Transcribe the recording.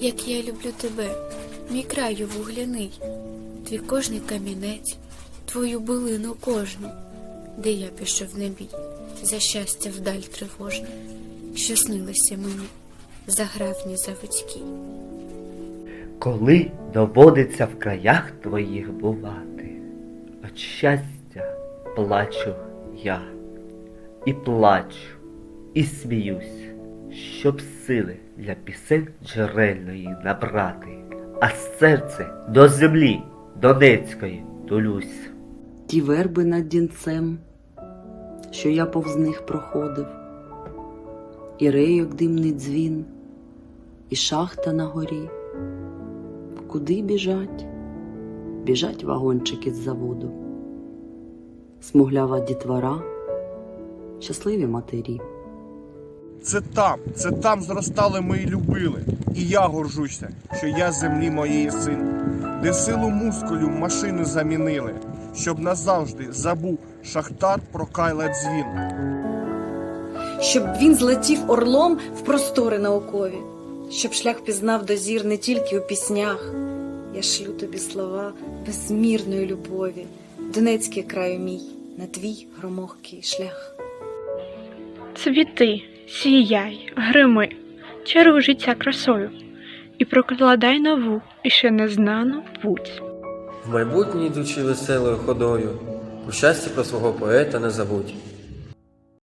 як я люблю тебе, мій краю вугляний, твій кожний камінець, твою билину кожну, де я пішов на за щастя вдаль тривожне, що снилося мені, загравні заводські. Коли доводиться в краях твоїх бувати, от щастя плачу я, і плачу, і сміюсь, щоб сили для пісень джерельної набрати, а серце до землі Донецької тулюсь. ті верби над дінцем, що я повз них проходив, і рейок димний дзвін, і шахта на горі. Куди біжать? Біжать вагончики з заводу, смуглява дітвора, щасливі матері. Це там, це там зростали ми і любили. І я горжуся, що я землі моєї син, де силу мускулю машини замінили, щоб назавжди забув шахтар про кайла дзвін. щоб він злетів орлом в простори наукові, щоб шлях пізнав дозір не тільки у піснях. Я шлю тобі слова безмірної любові, Донецький краю мій, на твій громохкий шлях. Цвіти, сіяй, грими, чаруй життя красою, і прокладай нову і ще незнану путь. В майбутнє йдучи веселою ходою, у щасті про свого поета не забудь.